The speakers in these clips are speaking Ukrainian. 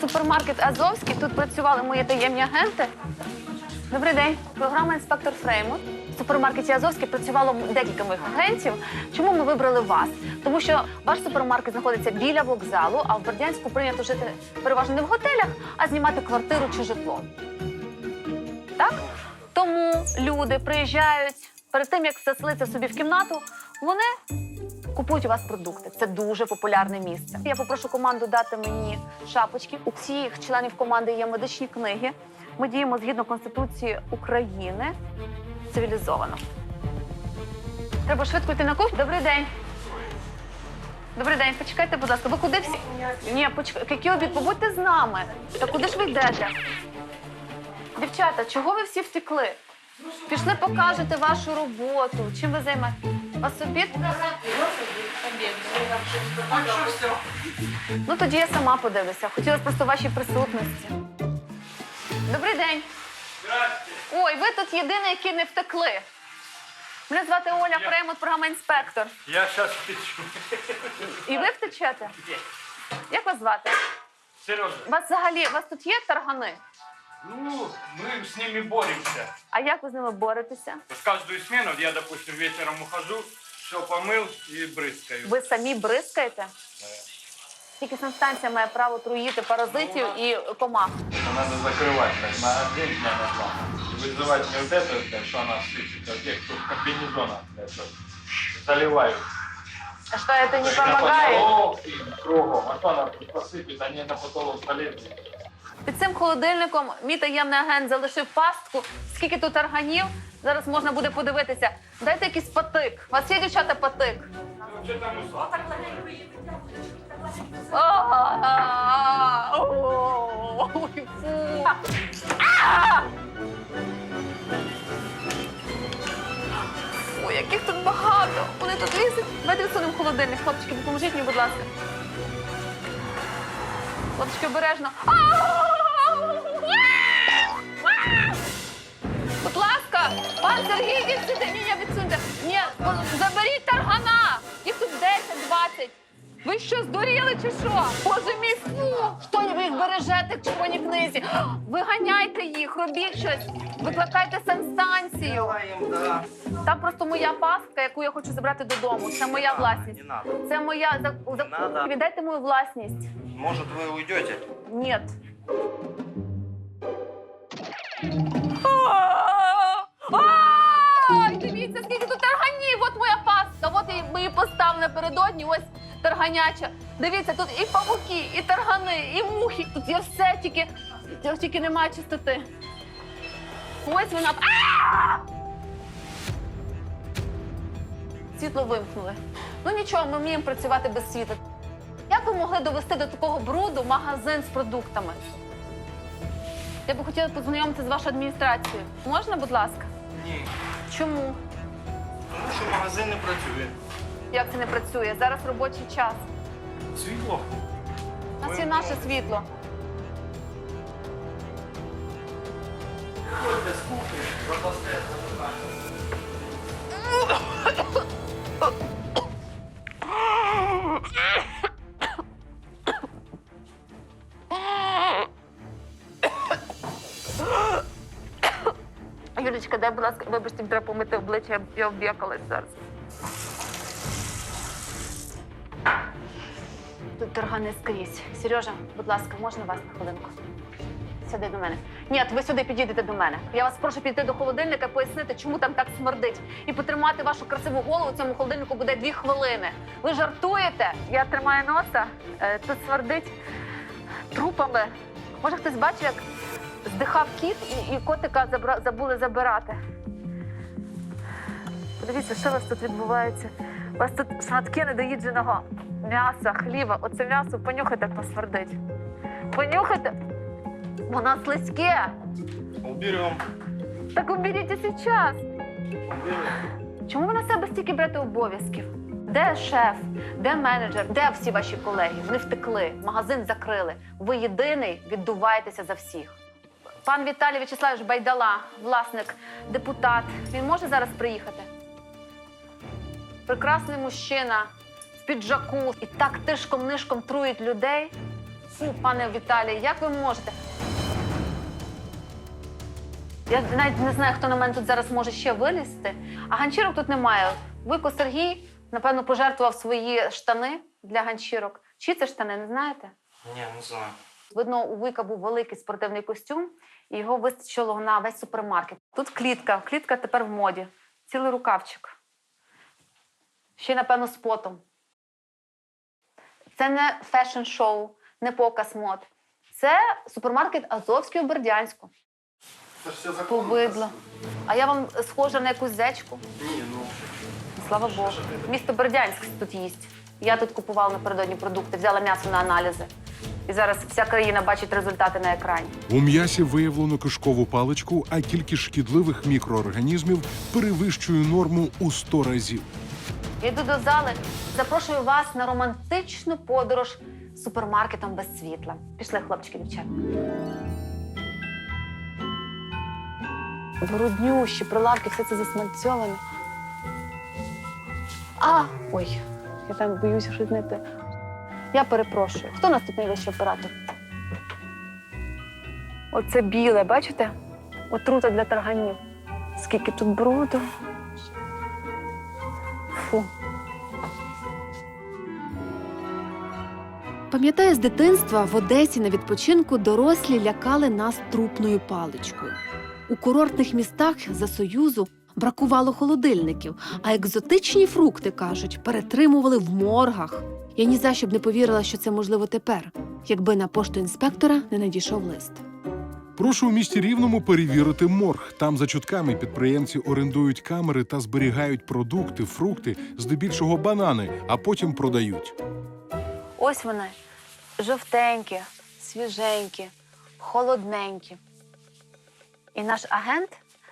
Супермаркет Азовський. Тут працювали мої таємні агенти. Добрий день. Програма інспектор Фреймут. В супермаркеті Азовський працювало декілька моїх агентів. Чому ми вибрали вас? Тому що ваш супермаркет знаходиться біля вокзалу, а в Бердянську прийнято жити переважно не в готелях, а знімати квартиру чи житло. Так? Тому люди приїжджають перед тим, як заселитися собі в кімнату, вони купують у вас продукти. Це дуже популярне місце. Я попрошу команду дати мені шапочки. У всіх членів команди є медичні книги. Ми діємо згідно Конституції України цивілізовано. Треба швидко йти на кухню. Добрий день. Добрий день, почекайте, будь ласка. Ви куди всі? Ні, почекайте. Який обід? Побудьте з нами. Та куди ж ви йдете? Дівчата, чого ви всі втекли? Пішли, покажете вашу роботу. Чим ви займаєтесь? Вас обід? Ну тоді я сама подивлюся. Хотілося просто вашій присутності. Добрий день. Ой, ви тут єдині, які не втекли. Мене звати Оля Фреймут, програма інспектор. Я сейчас печу. І ви втечете? Як вас звати? Сережа, У вас взагалі у вас тут є таргани? ну, мы с ними боремся. А як ви з ними боретеся? В каждую смену я, допустим, вечером ухожу, все помыл и брызгаю. Ви самі бризкаєте? Тільки санстанція має право труїти паразитів і комах. Это надо закрывать так, на один дня на два. И вызывать не вот это, блядь, что она сыпет, а тех, кто в комбинезонах, блядь, что заливают. А що це не И на допомагає? потолок и кругом. А что она тут посыпет, они на потолок залезли. Під цим холодильником мій таємний агент залишив пастку. Скільки тут арганів? Зараз можна буде подивитися. Дайте якийсь патик. У вас є дівчата патик? Ой, яких тут багато. Вони тут лізуть. Давайте відсунемо холодильник. Хлопчики, допоможіть мені, будь ласка. Хлопчики, обережно. А! Будь ласка, пан Сергій, йдіть сюди. Ні, ні, відсуньте. Ні, заберіть таргана. Їх тут 10-20. Ви що, здуріли чи що? Боже мій, фу! Що ви їх бережете в червоній книзі? Виганяйте їх, робіть щось, викликайте санстанцію. Там просто моя пастка, яку я хочу забрати додому. Це моя власність. Не надо. Це моя за, за... надо. Віддайте мою власність. Может, вы уйдете? Нет. Пастка. Ми її поставили напередодні. Ось тарганяча. Дивіться, тут і павуки, і таргани, і мухи. Тут є все, тільки, тільки немає чистоти. Ось вона. Світло вимкнули. Ну нічого, ми вміємо працювати без світла. Як ви могли довести до такого бруду магазин з продуктами? Я би хотіла познайомитися з вашою адміністрацією. Можна, будь ласка? Ні. Чому? Магазин не працює. Як це не працює? Зараз робочий час. Світло. У нас є наше світло. Юлічка, дай, будь ласка, вибачте, треба помити обличчя, я- об'якалась зараз. Тут торгани скрізь. Сережа, будь ласка, можна вас на хвилинку? Сюди до мене. Ні, ви сюди підійдете до мене. Я вас прошу підійти до холодильника, пояснити, чому там так смердить. І потримати вашу красиву голову. Цьому холодильнику буде дві хвилини. Ви жартуєте? Я тримаю носа. Е, Тут смердить трупами. Може, хтось бачив, як здихав кіт і, і котика забра... забули забирати. Подивіться, що у вас тут відбувається. У вас тут шматки недоїдженого м'яса, хліба. Оце м'ясо понюхайте, як посмердить. Понюхайте. Воно слизьке. Уберем. Так уберіть зараз. Чому ви на себе стільки берете обов'язків? Де шеф? Де менеджер? Де всі ваші колеги? Вони втекли, магазин закрили. Ви єдиний віддуваєтеся за всіх. Пан Віталій В'ячеславович Байдала, власник, депутат. Він може зараз приїхати? Прекрасний мужчина в піджаку і так тишком-нишком труїть людей. Фу, пане Віталій, як ви можете? Я навіть не знаю, хто на мене тут зараз може ще вилізти. А ганчірок тут немає. Вуйко Сергій, напевно, пожертвував свої штани для ганчірок. Чи це штани, не знаєте? Ні, не знаю. Видно, у Вуйка був великий спортивний костюм, і його вистачило на весь супермаркет. Тут клітка. Клітка тепер в моді. Цілий рукавчик. Ще, напевно, з потом. Це не фешн-шоу, не показ мод. Це супермаркет Азовський у Бердянську. Це ж все законно. Повидло. А я вам схожа на якусь зечку. Ні, ну Слава Богу. Місто Бердянськ тут їсть. Я тут купувала напередодні продукти, взяла м'ясо на аналізи. І зараз вся країна бачить результати на екрані. У м'ясі виявлено кишкову паличку, а кількість шкідливих мікроорганізмів перевищує норму у 100 разів. Я йду до зали, запрошую вас на романтичну подорож супермаркетом без світла. Пішли, хлопчики, дівчата. Бруднющі, прилавки, все це засмальцьоване. А, ой, я там боюся щось знайти. Я перепрошую. Хто нас тут найвищий оператор? Оце біле, бачите? Отрута для тарганів. Скільки тут бруду. Фу. Пам'ятаю з дитинства в Одесі на відпочинку дорослі лякали нас трупною паличкою. У курортних містах за Союзу бракувало холодильників, а екзотичні фрукти, кажуть, перетримували в моргах. Я ні за що б не повірила, що це можливо тепер, якби на пошту інспектора не надійшов лист. Прошу у місті Рівному перевірити морг. Там за чутками підприємці орендують камери та зберігають продукти, фрукти, здебільшого банани, а потім продають. Ось вони жовтенькі, свіженькі, холодненькі. І наш агент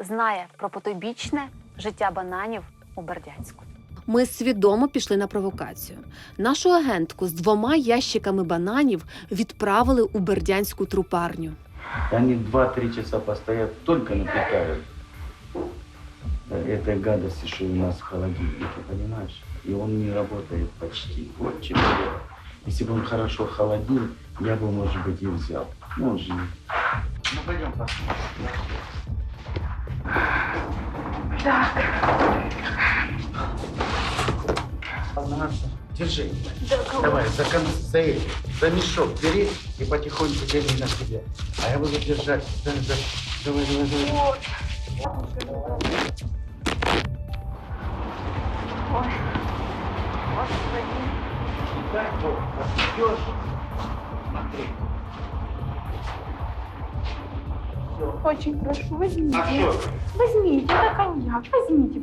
знає про потойбічне життя бананів у Бердянську. Ми свідомо пішли на провокацію. Нашу агентку з двома ящиками бананів відправили у бердянську трупарню. Они 2-3 часа постоят, только напитают этой гадости, что у нас в холодильнике, понимаешь? И он не работает почти год, четыре. Если бы он хорошо холодил, я бы, может быть, и взял. Ну, он же не... Ну, пойдем посмотрим. Так. Держи. Давай, за, кон- за, мешок бери и потихоньку тяни на себя. А я буду держать. Да, да. Давай, давай, давай. Вот, идешь. Смотри. Очень прошу, возьмите. А что? Возьмите, это коньяк, возьмите.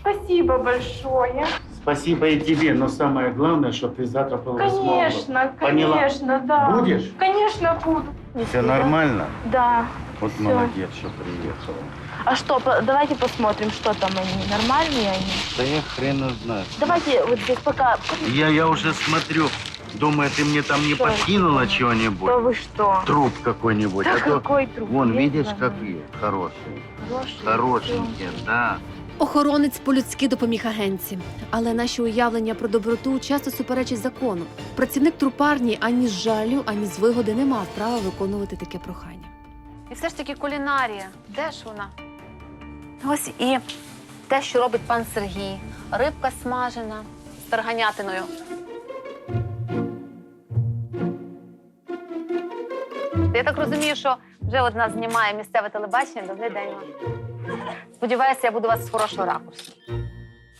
Спасибо большое. Спасибо и тебе, но самое главное, что ты завтра была Конечно, Поняла. конечно, да. Будешь? Конечно, буду. Все нормально? Да. Вот Всё. молодец, что приехала. А что, по- давайте посмотрим, что там они. Нормальные они? Да я хрена знаю. Давайте вот здесь пока. Я, я уже смотрю. Думаю, ты мне там не Что? подкинула чего-нибудь? Да вы что? Труп какой-нибудь. Да а то труп? Вон, видишь, какие хорошие. Хорошие. Хорошенькие, да. Охоронець по-людськи допоміг агентці, але наші уявлення про доброту часто суперечать закону. Працівник трупарні ані з жалю, ані з вигоди не мав права виконувати таке прохання. І все ж таки кулінарія. Де ж вона? Ось і те, що робить пан Сергій. Рибка смажена з тарганятиною. Я так розумію, що вже от нас знімає місцеве телебачення. Добрий день. Сподіваюся, я буду вас з хорошого ракурсу.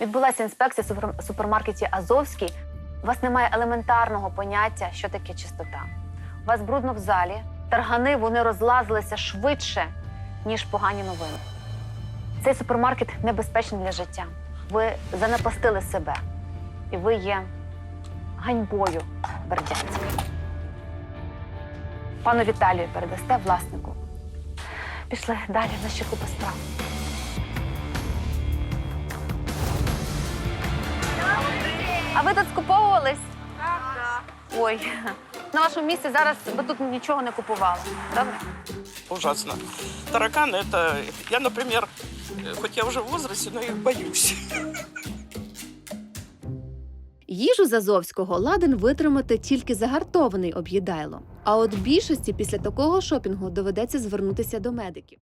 Відбулася інспекція в супер- супермаркеті Азовський. У вас немає елементарного поняття, що таке чистота. У вас брудно в залі, таргани вони розлазилися швидше, ніж погані новини. Цей супермаркет небезпечний для життя. Ви занепастили себе, і ви є ганьбою Бердянська Пану Віталію передасте власнику. Пішли далі, в нас ще купа справ. А ви тут скуповувались? Так, Ой, на вашому місці зараз би тут нічого не купували. Добре? ужасно. Тараканы это... Я, например, э, хоть я уже в возрасте, но их боюсь. Їжу з Азовського ладен витримати тільки загартований об'їдайло. А от більшості після такого шопінгу доведеться звернутися до медиків.